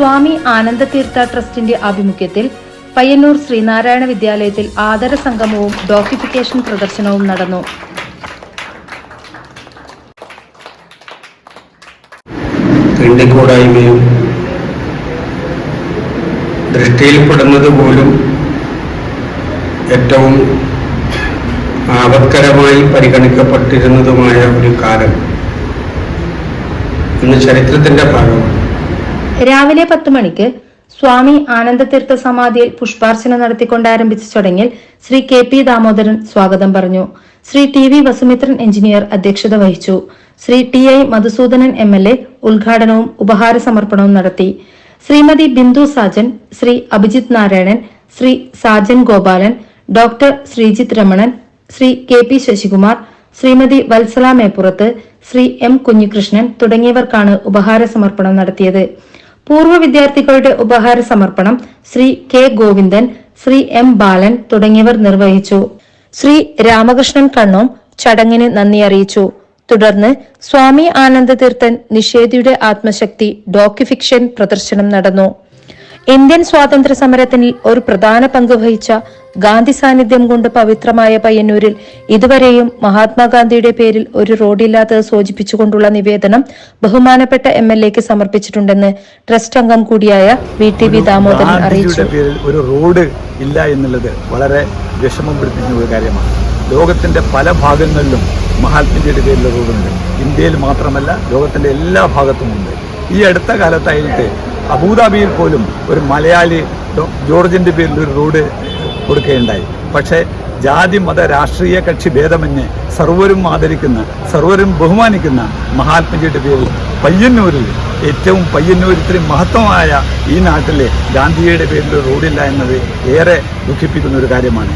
സ്വാമി ആനന്ദ ആനന്ദതീർത്ഥ ട്രസ്റ്റിന്റെ ആഭിമുഖ്യത്തിൽ പയ്യന്നൂർ ശ്രീനാരായണ വിദ്യാലയത്തിൽ ആദര സംഗമവും ഡോക്യുഫിക്കേഷൻ പ്രദർശനവും നടന്നു. തീണ്ടിക്കൂടായ്മയും ദൃഷ്ടിയിൽപ്പെടുന്നത് പോലും ഏറ്റവും ആപത്കരമായി പരിഗണിക്കപ്പെട്ടിരുന്നതുമായ ഒരു കാലം. ഇന്ന് ചരിത്രത്തിന്റെ ഭാഗമാണ്. രാവിലെ പത്ത് മണിക്ക് സ്വാമി ആനന്ദതീർത്ഥ സമാധിയിൽ പുഷ്പാർച്ചന നടത്തിക്കൊണ്ട് ആരംഭിച്ച ചടങ്ങിൽ ശ്രീ കെ പി ദാമോദരൻ സ്വാഗതം പറഞ്ഞു. Shri T V Vasumithran engineer അധ്യക്ഷത വഹിച്ചു. Shri T I Madhusoodanan M L A ഉദ്ഘാടനവും ഉപഹാര സമർപ്പണവും നടത്തി. Shrimathi Bindu Sajan Shri Abhijith Narayanan Shri Sajan Gopalan doctor Sreejith Ramanan Shri K P Sasikumar Shrimathi Vatsala Meppurath Shri M Kunhikrishnan തുടങ്ങിയവർക്കാണ് ഉപഹാര സമർപ്പണം നടത്തിയത്. പൂർവ വിദ്യാർത്ഥികളുടെ ഉപഹാര സമർപ്പണം ശ്രീ കെ ഗോവിന്ദൻ ശ്രീ എം ബാലൻ തുടങ്ങിയവർ നിർവഹിച്ചു. ശ്രീ രാമകൃഷ്ണൻ കണ്ണോം ചടങ്ങിന് നന്ദി അറിയിച്ചു. തുടർന്ന് സ്വാമി ആനന്ദ തീർത്ഥൻ നിഷേധിയുടെ ആത്മശക്തി ഡോക്യുഫിക്ഷൻ പ്രദർശനം നടന്നു. ഇന്ത്യൻ സ്വാതന്ത്ര്യ സമരത്തിൽ ഒരു പ്രധാന പങ്ക് വഹിച്ച ഗാന്ധി സാന്നിധ്യം കൊണ്ട് പവിത്രമായ പയ്യന്നൂരിൽ ഇതുവരെയും മഹാത്മാഗാന്ധിയുടെ പേരിൽ ഒരു റോഡില്ലാത്തത് സൂചിപ്പിച്ചുകൊണ്ടുള്ള നിവേദനം ബഹുമാനപ്പെട്ട എം എൽ എക്ക് സമർപ്പിച്ചിട്ടുണ്ടെന്ന് ട്രസ്റ്റ് അംഗം കൂടിയായ വി ടി വി ദാമോദരൻ അറിയിച്ചു. ഒരു റോഡ് ഇല്ല എന്നുള്ളത് വളരെ വിഷമം പിടിപ്പിക്കുന്ന ഒരു കാര്യമാണ്. ലോകത്തിന്റെ പല ഭാഗങ്ങളിലും മഹാത്മജിയുടെ പേരിൽ റോഡുണ്ട്. ഇന്ത്യയിൽ മാത്രമല്ല ലോകത്തിന്റെ എല്ലാ ഭാഗത്തുമുണ്ട്. ഈ അടുത്ത കാലത്തായിട്ട് അബുദാബിയിൽ പോലും ഒരു മലയാളി ജോർജിന്റെ പേരിൽ ഒരു റോഡ് കൊടുക്കുകയുണ്ടായി. പക്ഷേ ജാതി മത രാഷ്ട്രീയ കക്ഷി ഭേദമന്യേ സർവരും ആദരിക്കുന്ന സർവരും ബഹുമാനിക്കുന്ന മഹാത്മജിയുടെ പേരിൽ പയ്യന്നൂരിൽ ഏറ്റവും പയ്യന്നൂർ ഇത്രയും മഹത്വമായ ഈ നാട്ടിലെ ഗാന്ധിജിയുടെ പേരിൽ റോഡില്ല എന്നത് ഏറെ ദുഃഖിപ്പിക്കുന്ന ഒരു കാര്യമാണ്.